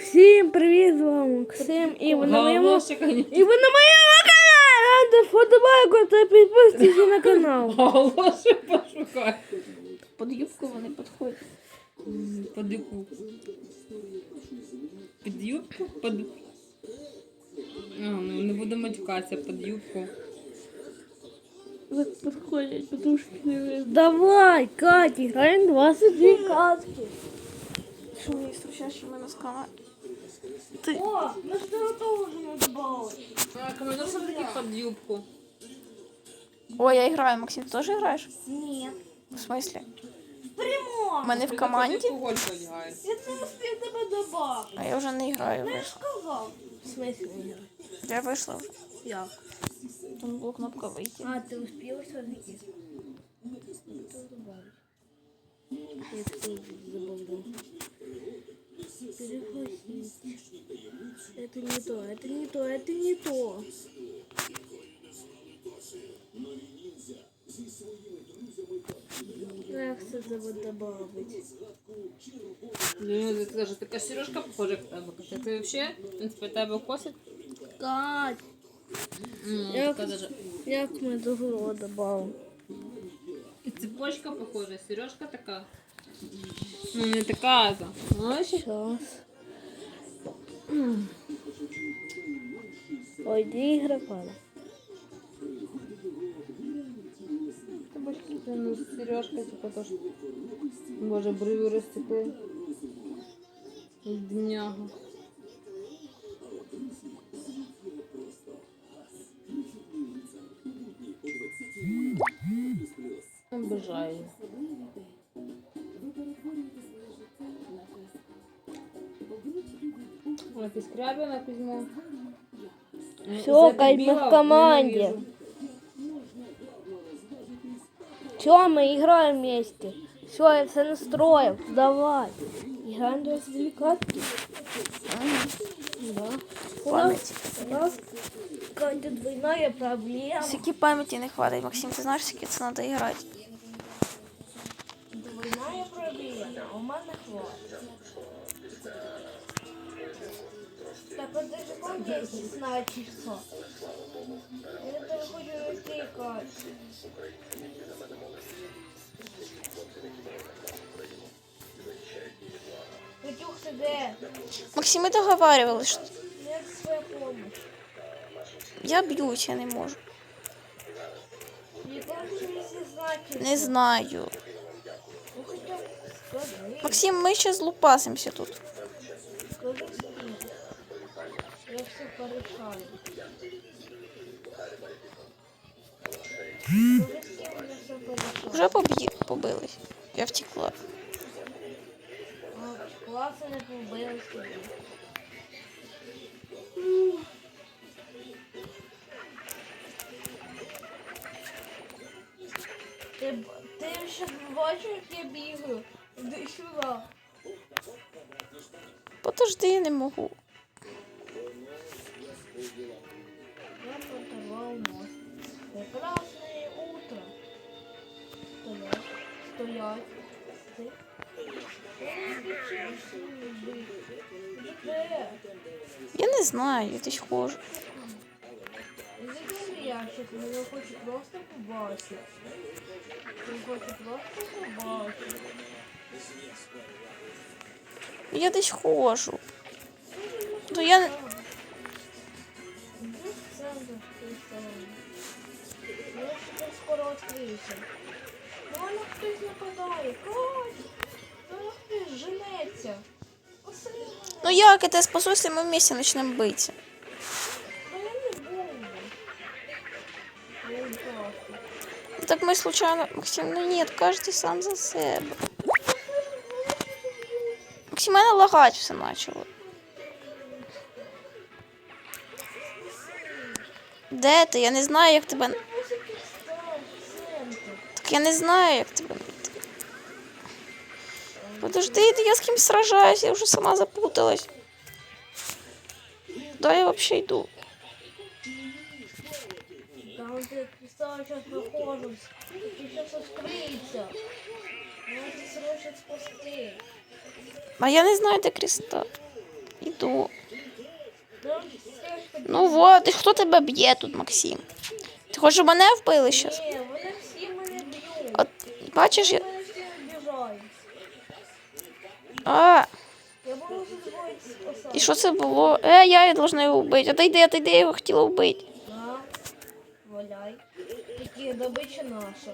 Всім привіт, з вами Максим. І ви на моєму і ви на моєму каналі. Ранте фотобайку та підписуйтесь на канал. Голоси пошукай. Під юбку вони підходять. Під юбку. Під юбку? Під... А, ну не буду матюкатися під юбку. Вот підходять подушки. Давай, Каті, граємо 22 казки. Що мені стручащий мене з каналі? О, ми ж до того вже не добавили. Дуже таки під юбку. Ой, я граю, Максим, ти теж граєш? Ні. В смислі? Прямо. У мене в команді, Я не успів тебе добавити. а я вже не граю. Ну, Я ж вийшла. сказав. В смысле не грати? Я вийшла вже. Як? Там була кнопка вийти. А, ты успел все-таки? Это не то, это не то, это не то. Эх, это вот добавить. Ну, это даже такая сережка похожа. Это вообще, в принципе, это был. Кать. Ну, як, даже... як ми добро добавили? І цепочка похожа, сережка така. Ну, не така. Знаєш? Сейчас. Ой, две игры пала. Цепочки, ну, сережка, типа, то, що... Боже, бриві розцепи. Дняга. Обожаю. Ой, ты скрябина Кузьмо. Всё, Кать, мы в команде. Все, мы играем вместе. Все, я все настроил. Давай. Играем до развлекатки. Да. У нас, у нас какая-то двойная проблема. Скільки пам'яті не хватить, Максим, ти знаєш, скільки це треба грати? Помните, значит? Я даже хочу найти Катю. Катюх, ты? Максим, ми договарювалися, що Мне твоя помощь. я б'юсь, я не можу. Не знаю. Максим, ми ще злупасимося тут. Скажи мне. Я все порешаю. Скажи, с кем я все Вже поб'ї... побились. Я втекла. Класно не побили собі. Ти, ти ще бачив, як я бігаю? Іди сюди. Подожди, я не можу. Я порвал мост. Прекрасное утро. Стоять, стоять. Я не знаю, я десь в я. Я десь ходжу. Ну я Я ще скоро відкриюся. На мене хтось нападає. На хтось женеться. Ну як я тебе спасу, якщо ми вместе просто. Ну, Так ми случайно. Максим, ну ні, кожен сам за себе. Максим, мене лагать все почало. Де ти? Я не знаю, як тебе. Так я не знаю, як тебе. Подожди, я з ким сражаюсь, я вже сама запуталась. Куда я вообще йду? Там где кристалл сейчас нахожусь. И сейчас открыется. Надо срочно спасти. А я не знаю, де креста. Іду. Ну вот, і хто тебе б'є тут, Максим? Ти хочеш, мене вбили зараз? Ні, вони всі мене б'ють. От бачиш, я. Вони всі обіжають. А, Я можу з і що це було? Е, я должна його вбити. Отойди, отойди, я його хотіла вбити. На, валяй. Такі добича наша.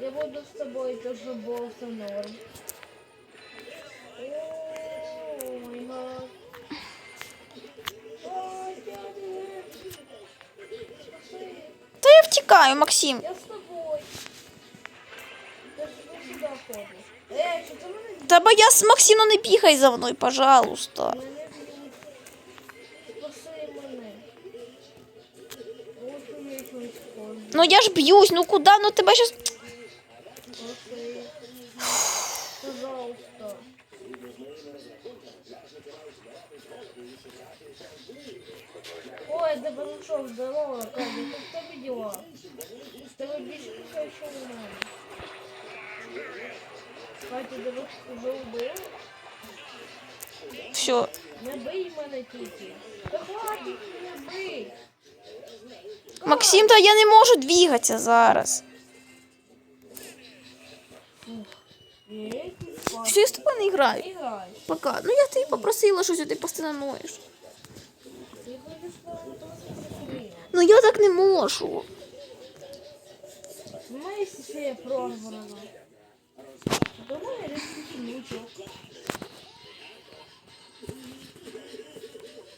Я буду з тобою теж все норм. Та Максим. Я з тобою. Мене Та бо я з Максим, ну не бігай за мною, пожалуйста. Ну я ж б'юсь, ну куди? Ну тебе щас. Спаси. Пожалуйста. Ой, да що, здорово, Катя, как в тебе дела? З тебе більше все, що у мене. Катя, тебе вже вбили? Все. Не бий мене тільки. Та хватить мене бий. Максим, та я не можу двигатися зараз. Все, я з тобою не граю. Пока. Ну я тебе попросила щось, а ти постійно ноєш. Ти хочеш повернутися Ну я так не можу. Моя сесія прорвана. Давай я речі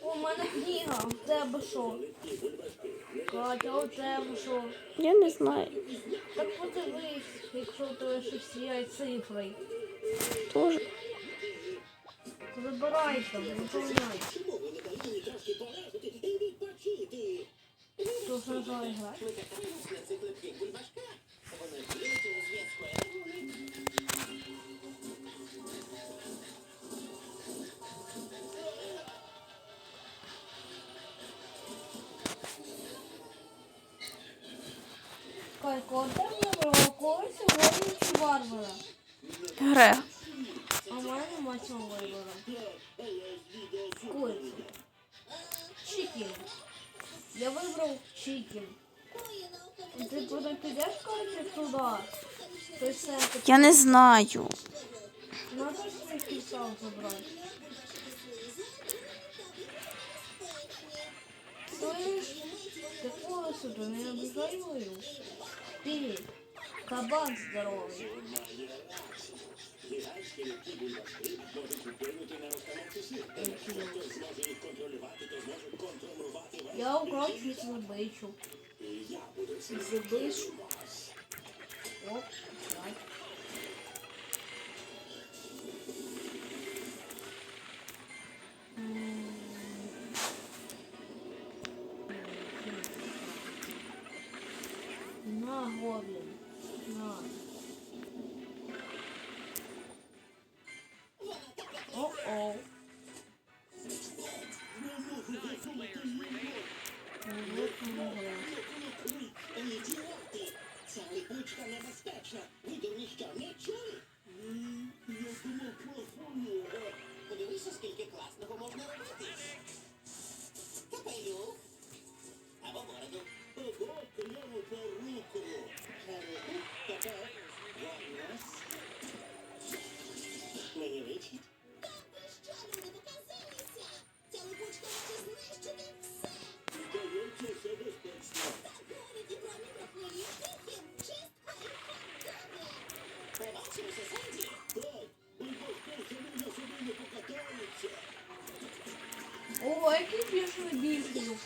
О, у мене книга, у тебе що? Катя, у тебе що? Я не знаю. Так подивись, якщо у тебе щось є цифри. Тоже. Забирай там, виповняй. Що ж нажала грати? Кай, кого ти вибрала? Кого сьогодні чи варвара? Гре. А в мене нема цього вибору. Курицю. Чикен. Я вибрав чикен. Ти потім підеш, короче, туди. Той центр. Я не знаю. Надо ж свій кристал забрати. Слышь, ты курицу, ты не обижай мою. Ты кабан здоровый. Я украл чуть забычу. Забычу. Оп, так.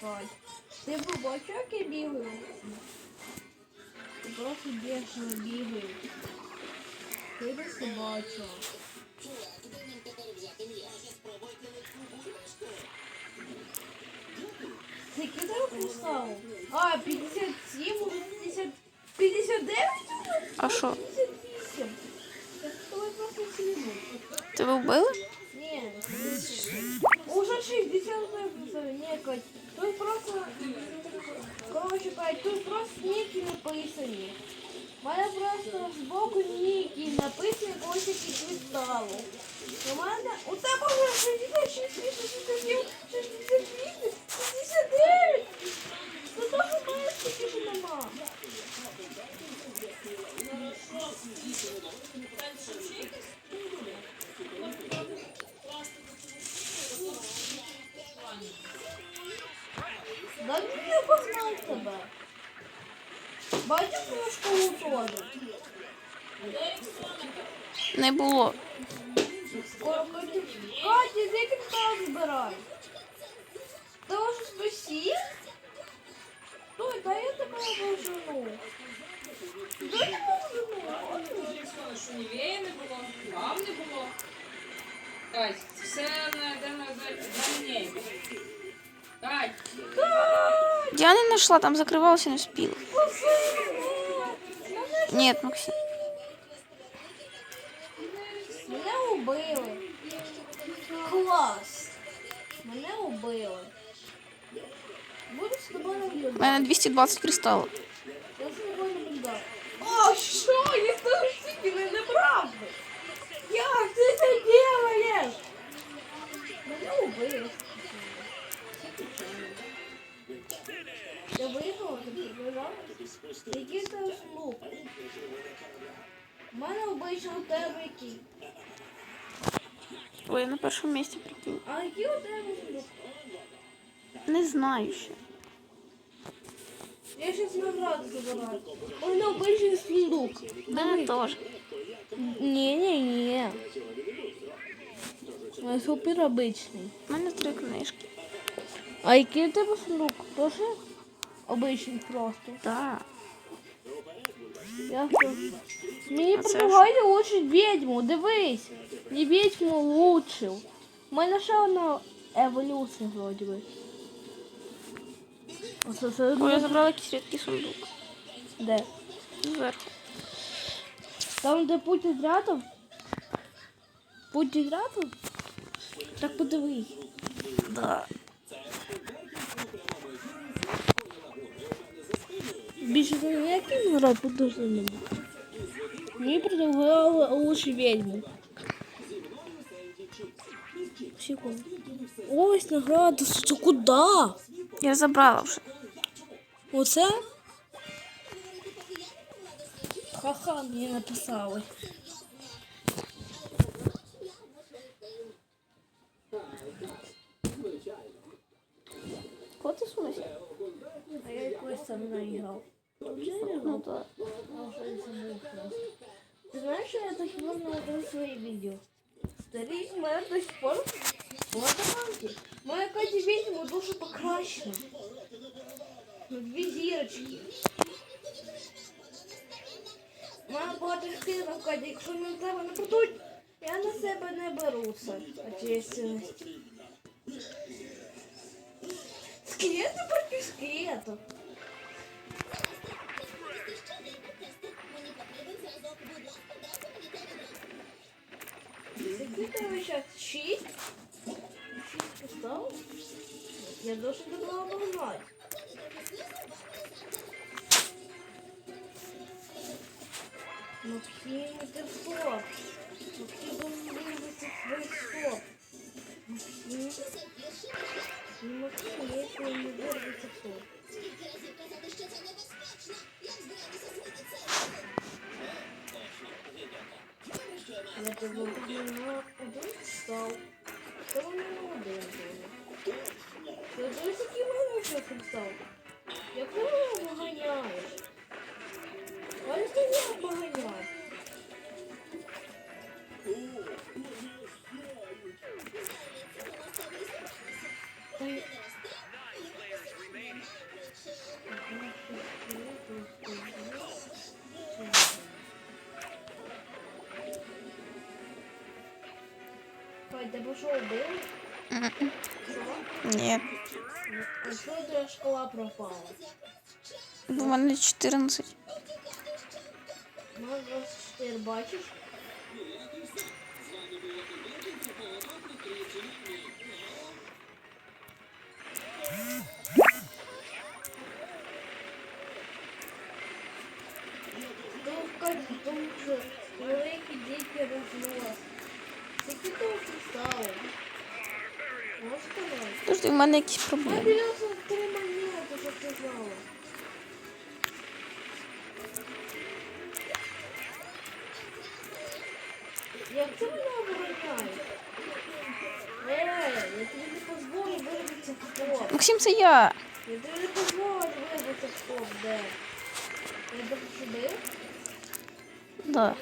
Кать. Ти б бачив, як я бігаю? Ти просто бешено бігаю. Ти легку бульбашку. Ти кидай поставив? А, 57, уже 50... 59 уже? А що? 58. Я з тобою просто сидимо. Тебе вбили? Ні, уже 60 написано. Ні, Кать, тут просто... Короче, Кать, тут просто ніки написані. У мене просто збоку ніки написано якогось кристалу. У мене у тебе вже 66, 67, 68, 69. Ну то що мене стільки ж нема. Да познав тебе. Бачиш мою школу теж? Не було. Скоро Катя. Катя, де кристал збирай? Ти вже спасів? Стой, дай я тебе пожену. Дай я тебе пожену. Що Нівея не було, вам не було. Кать, все на де на. Кать, Я не знайшла, там закривалося, не встигла. Спаси мене. Ні, Максим. Мене убили. Клас. Мене убили. Буду з тобою У наблюдати. мене 220 кристалів. Я з тобою наблюдаю. О, що? Я скажу стільки не неправда. Як ти це делаєш? Мене убили. Який це слух? У мене обично у який. Ой, я на першому місці прикинь. А який у тебе слух? Не знаю ще. Я щас награду забираю. У мене обичний сундук. У мене теж. Ні, ні, ні. Я супер обичний. У мене три книжки. А який у тебе сундук? Тоже обичний просто. Так. Я що? Мені А це предлагають лучше відьму, дивись. Не відьму лучше. У мене ще одна еволюція вроді би. Оце це Ой, я забрала якийсь рідкий сундук. де? Зверху. Там, де путь отрядом? Путь отрядом? Так подивись. Да. Більше там ніяких наград подожди не буде. Мені предлагали лучше ведьму. Секунду. Ось награда. Це куди? Я забрала вже. Оце? Ха-ха, мені написали. Кого ти сунешся? А я якось там наіграв. Ну так. Ты знаешь, что я до сих пор смотрю свои видео? Старик мэр до сих пор вот рамки. Моя Катя ведьма душу покращена. На дві зірочки. Моя багато скинув, Катя, якщо мені тебе не будуть, я на себе не беруся. Ответственность. Скелети проти скелетів. Тебе зараз? Шість? Шість поставив? Я не була обогнати. Максим, ти стоп. Максим, должен вивести свій стоп. Максим. Ну, Максим, якщо не вирвати стоп. Я тебе на один став. Один були. Ти не поганяй. Бив? Що? Ні. А що твоя шкала пропала? Бо в мене 14. Ну, 24 бачиш? Тому що великий дикий рознос. Подожди, в мене якісь Я проблеми. біляся три монети. Як мене? Ей, я тобі не позволю вибитися в топ. Максим, це я. Я тобі не позволю вибитися в топ, де? Я тебе сюди? Да.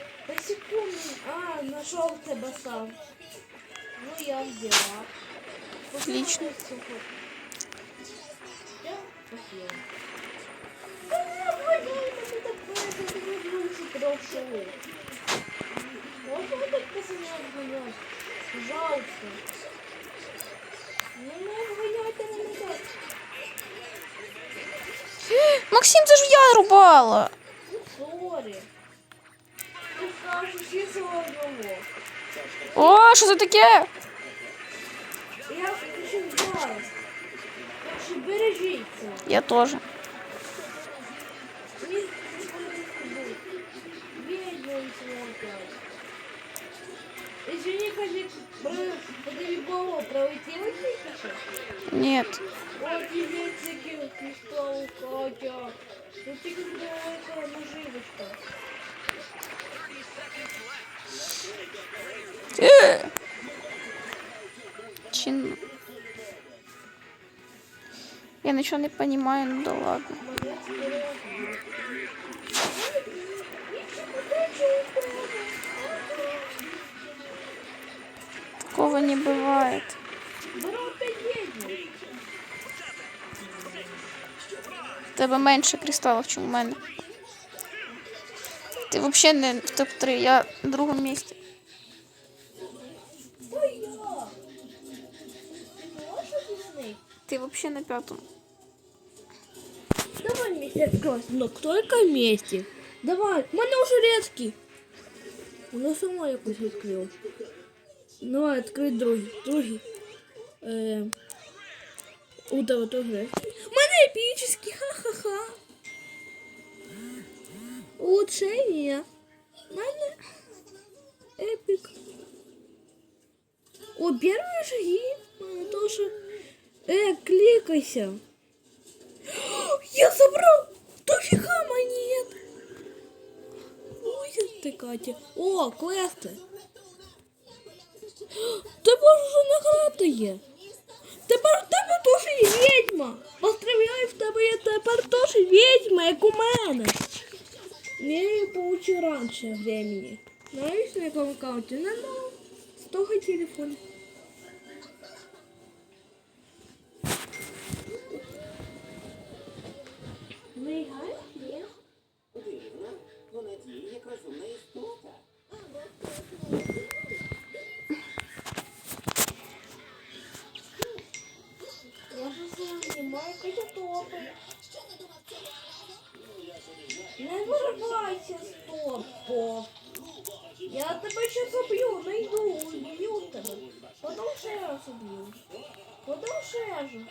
Так секунду. А, нашел тебя сам. Ну, я взяла. Отлично. Я пошла. Да, погоди, это такое, это не лучше прошлого. Можно вот так пацаны обгонять? Пожалуйста. Ну, не обгоняйте мене так. Максим, це ж я рубала. О, що це таке? Я включив зараз. Так що бережіться. Я теж. Мій Відео опять. Извини, Казик, подвигово пролетело тільки що? Ні. От є такі кристал, Катя. Тут тільки велика наживочка. Е. Чин. Я нічого не розумію, ну да ладно. Такого не ведьму. В тебе менше кристалів, ніж у мене. Ти взагалі не в топ-3, я на другому місці. Об'яснити? Ти на п'ятому. Давай вместе открой. Ну, только вместе. Давай. У мене уже редкий. Воно само якось відкрило. Давай, відкрий другий. Другий. Е, у тебе теж. У мене епічний, ха-ха-ха. Улучшення. У мене епік. О, первые шаги. У мене теж. Э, кликайся. Я забрал дофига монет. Ой, ты, Катя. О, квести. Тепер вже награда є. Тепер в тебе теж є відьма. Поздравляю, в тебе є тепер теж відьма, як у мене. Я її получу раніше времени. На якому аккаунті? На новому. З того телефону. Ви граєте? Ні. Вона діє як розумна істота. Я же катятопи. Не виривайся з топу. Я тебе ще заб'ю, найду, уб'ю тебе. Потім ще раз уб'ю. Потім ще ж.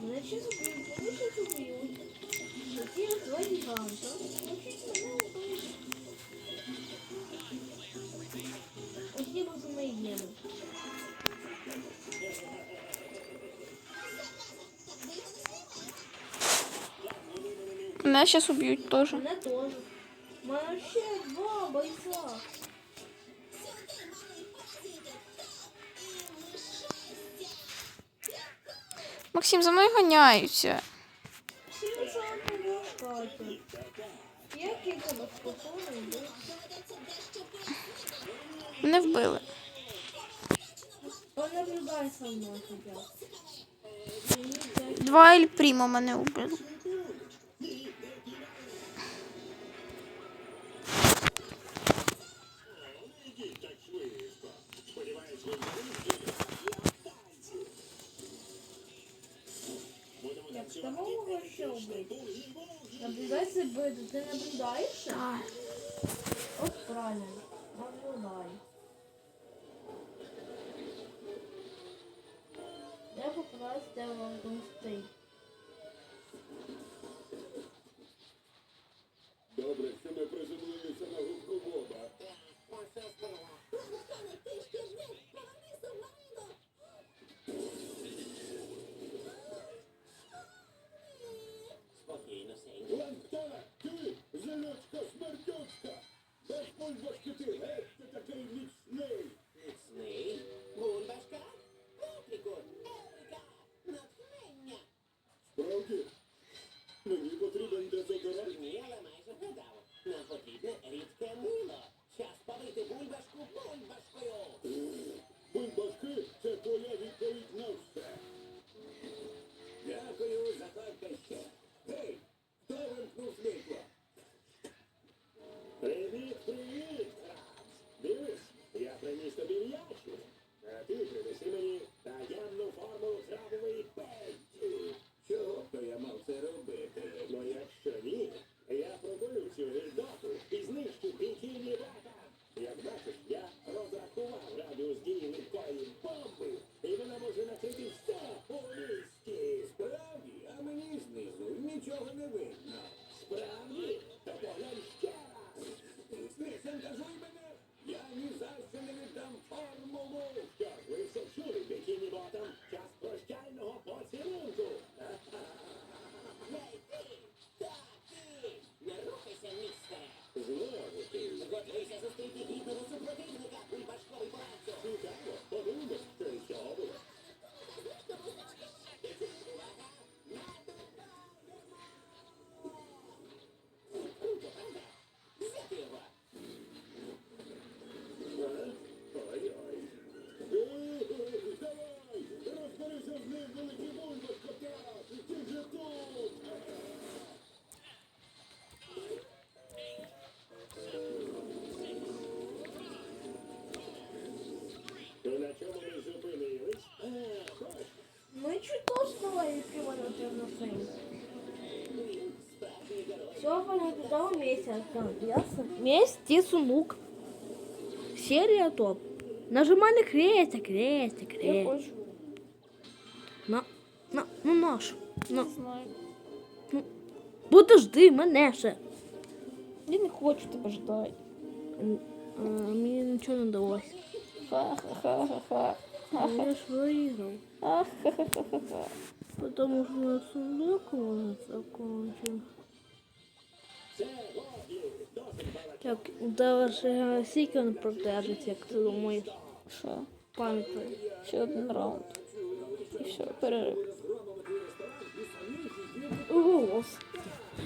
Мене ще заб'ють, мене ще заб'ють. Ось два гіганта. Хочуть мене убити. Ось ні розуміємо. Мене зараз уб'ють теж. Мене теж. У мене ще два бойця. Максим, за мною ганяються. Мене вбили. Два Ель Прімо мене вбили. Да могу вообще убить. Наблюдай за беду. Ты наблюдаешь? Да. Вот правильно. Наблюдай. Я попытаюсь вам густы. Добре, все ми приземлили ми зупинились? А, бач, Мы чуть толстого и приводили на фейм. Все понятно, там вместе открыть, ясно? Вместе сунук. Серія топ. Нажимай на крестик, крестик, Я крестик. Наш. На. знаю. Подожди, мене ще. Я не хочу тебе ждать. М, а, Мені нічого не далося. Ха-ха-ха-ха-ха. Я ж виграв. Ха-ха-ха-ха-ха. Потому що на сундук може закончив. Так, даже скільки він продержиться, як ти думаєш? Що? Пам'ятай. Ще один раунд. І все, перерив Ого.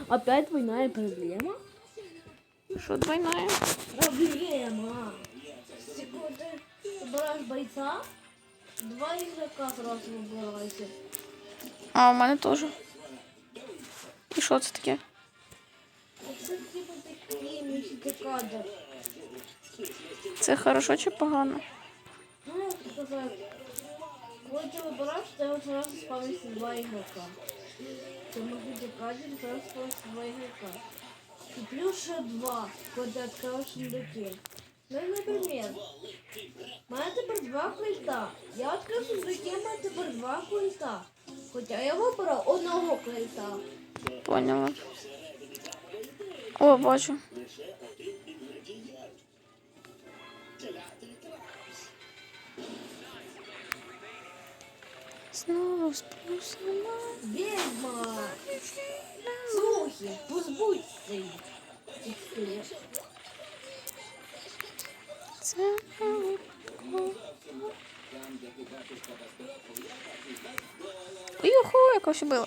Опять двойная проблема? Що двойная? Проблема. Секунды. Ты брать бойца, два игрока сразу выбирайся. А, у мене теж. І що це таке? Це типа такий містикадр. Це хорошо чи погано? Ну, як сказати, коли ти вибираєш, в тебе сразу спавниться два игрока. Сразу спавниться два игрока. І плюс ще два, ти відкриваєш сундуки. Ну, в мене тепер два кольта. Я відкрив сундуки, мене тепер два кольта. Хоча я вибрав одного кольта. Поняла. О, бачу. Знову сплюсила. Ведьма! Слухи, позбудься їх. Це Юху, якось було.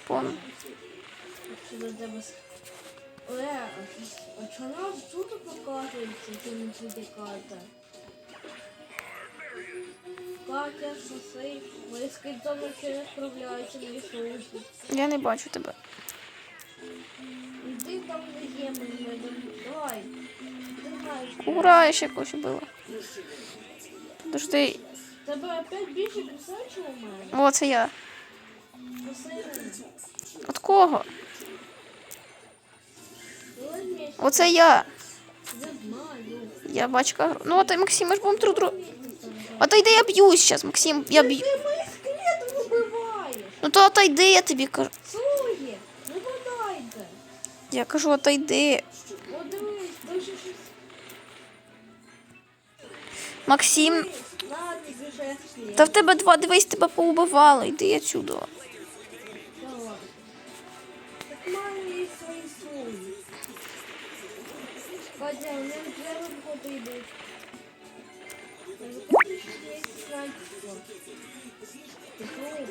У мене сідло, якщо до тебе прийдуть, Коля, я на себе не воняю. Не воняю. Ні. Понял. Якщо до тебе... с- Оле, а чого тут показується, це не тільки карта? Катя, мої скільтони ще не справляються, мої соуси. Я не бачу тебе. Іди там, де є мені, давай. Ура, я ще якось було. Подожди. Тебе опять більше чи у мене? О, це я. От кого? Оце я. Я бачка. Ну, от Максим, ми ж будемо друг друга. Отойди, я б'юсь зараз, Максим, я б'ю. Ну то отойди, я тобі кажу. Я кажу, отойди. Максим, та в тебе два, дивись, тебе поубивали. Йди отсюда. Та ладно. Так маю і свої суї. Катя, у них дві роботи йдуть. Я хочу ще снайперство. Тихо.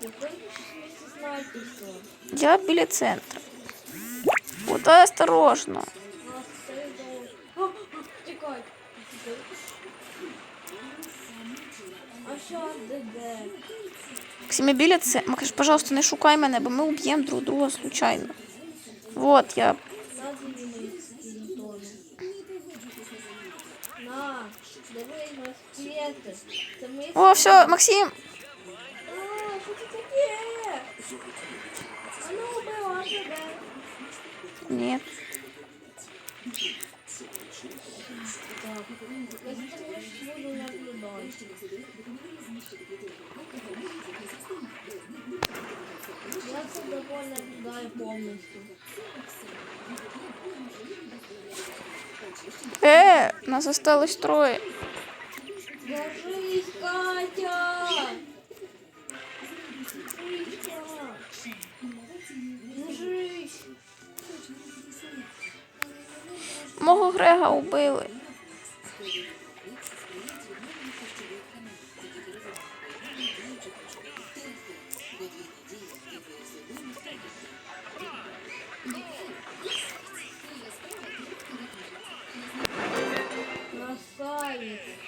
Я хочу ще снайперство. Я біля центру. От осторожно. Нас все йдуть. А, а, Тікай. Тікай. А що де? Максим, я біля центру. Максим, пожалуйста, не шукай мене, бо ми уб'ємо друг друга случайно. Вот я. На зелений телефон. На, дивись на світи. Це ми... О, все, Максим. А, що це таке? А ну, убила тебе. Ні. Так, я за тобою ж буду наблюдати. Я за тобою наблюдаю повністю. Е, нас осталось троє. Держись, Катя! Птичка! Держись! Мого Грега убили. Красавица!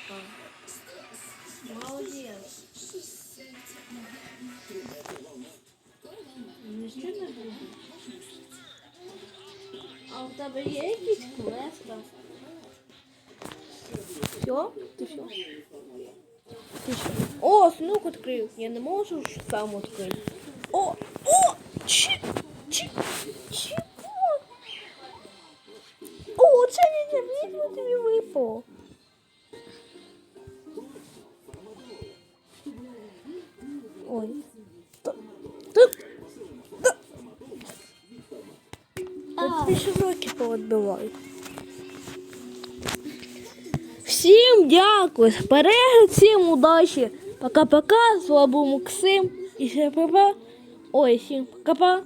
Буде. А у тебе є якісь квеста? Все? Ти все? Ти що? О, снук відкрив. Я не можу сам відкрити. О! О! Чи! Чи! Чого? О, це не відьма тобі випало. Руки повідбивають. Всім дякую за всім удачі. Пока-пока, з вами Максим. І ще папа. Ой, всім пока-пока.